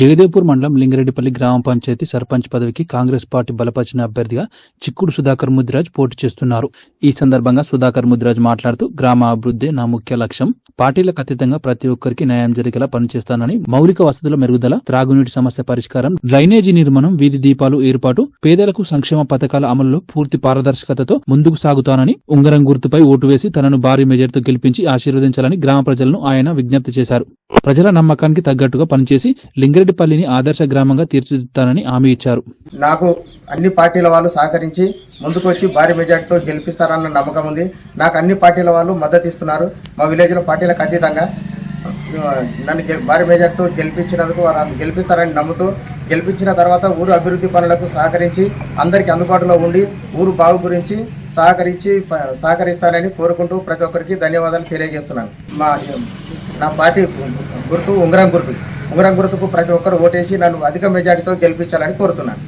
జగదేవ్పూర్ మండలం లింగరెడ్డిపల్లి గ్రామ పంచాయతీ సర్పంచ్ పదవికి కాంగ్రెస్ పార్టీ బలపరిచిన అభ్యర్థిగా చిక్కుడు సుధాకర్ ముదిరాజ్ పోటీ చేస్తున్నారు. ఈ సందర్భంగా సుధాకర్ ముదిరాజ్ మాట్లాడుతూ గ్రామ అభివృద్ధి నా ముఖ్య లక్ష్యం. పార్టీలకు అతీతంగా ప్రతి ఒక్కరికి న్యాయం జరిగేలా పనిచేస్తానని మౌలిక వసతుల మెరుగుదల త్రాగునీటి సమస్య పరిష్కారం డ్రైనేజీ నిర్మాణం వీధి దీపాలు ఏర్పాటు పేదలకు సంక్షేమ పథకాల అమలులో పూర్తి పారదర్శకతతో ముందుకు సాగుతానని ఉంగరం గుర్తుపై ఓటు వేసి తనను భారీ మెజార్టీతో గెలిపించి ఆశీర్వదించాలని గ్రామ ప్రజలను ఆయన విజ్ఞప్తి చేశారు. ప్రజల నమ్మకానికి తగ్గట్టుగా పనిచేసి లింగిరెడ్డిపల్లిని ఆదర్శ గ్రామంగా తీర్చిదిద్దుతానని హామీ ఇచ్చారు. నాకు అన్ని పార్టీల వాళ్ళు సహకరించి ముందుకు వచ్చి భారీ మెజార్టీతో గెలిపిస్తారన్న నమ్మకం ఉంది. నాకు అన్ని పార్టీల వాళ్ళు మద్దతు ఇస్తున్నారు. మా విలేజ్లో పార్టీలకు అతీతంగా నన్ను గె- భారీ మెజార్టీతో గెలిపించినందుకు వారు గెలిపిస్తారని నమ్ముతూ గెలిపించిన తర్వాత ఊరు అభివృద్ధి పనులకు సహకరించి అందరికీ అందుబాటులో ఉండి ఊరు బాగు గురించి సహకరించి సహకరిస్తారని కోరుకుంటూ ప్రతి ఒక్కరికి ధన్యవాదాలు తెలియజేస్తున్నాను. మా నా పార్టీ గుర్తు ఉంగరం గుర్తు. ఉంగరం గుర్తుకు ప్రతి ఒక్కరు ఓటేసి నన్ను అధిక మెజార్టీతో గెలిపించాలని కోరుతున్నాను.